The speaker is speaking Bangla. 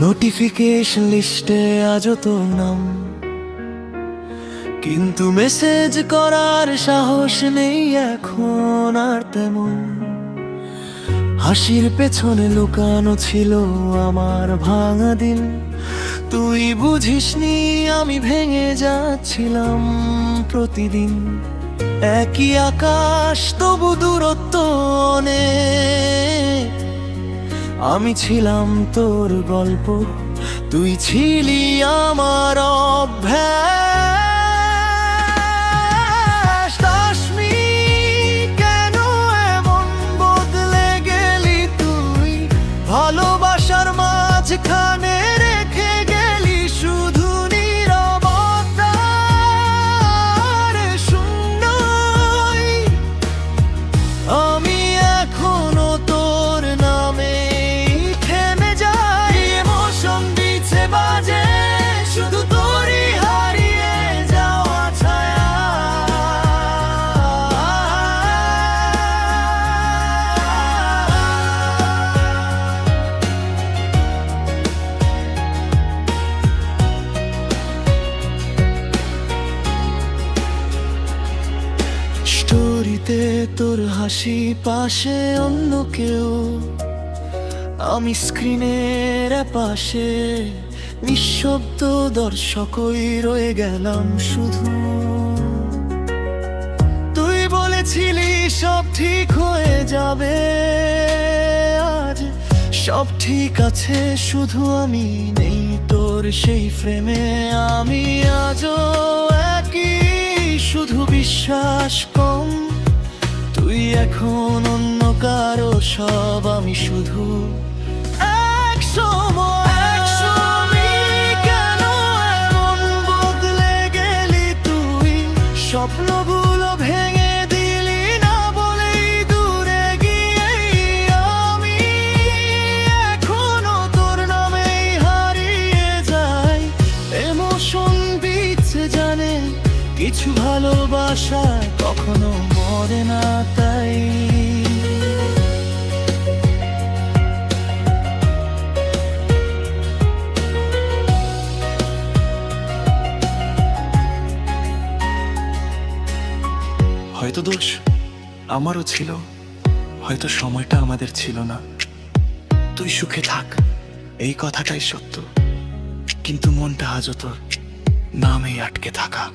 নোটিফিকেশন লিস্টে আজও তোর নাম। কিন্তু মেসেজ করার সাহস নেই এখন আর তেমন। হাসির পেছনে লুকানো ছিল আমার ভাঙা দিন। তুই বুঝিসনি আমি ভেঙে যাচ্ছিলাম প্রতিদিন। একই আকাশ তবু দূরত্ব অনেক। আমি ছিলাম তোর গল্প, তুই ছিলি আমার অভ্যাস। দাসমি কেন এমন বদলে গেলি তুই? ভালোবাসার মাঝখানে তোর হাসি পাশে অন্য কেউ। আমি স্ক্রিনের পাশে, নিঃশব্দ দর্শকই রয়ে গেলাম শুধু। তুই বলেছিলি সব ঠিক হয়ে যাবে। আজ সব ঠিক আছে, শুধু আমি নেই তোর সেই ফ্রেমে। আমি আজও একই, শুধু বিশ্বাস তুই এখন অন্য কারও সব আমি শুধু কিছু ভালোবাসা কখনো মরে না তাই। হয়তো দোষ আমারও ছিল, হয়তো সময়টা আমাদের ছিল না। তুই সুখে থাক, এই কথাটাই সত্য। কিন্তু মনটা আজও তোর নামেই আটকে থাকা।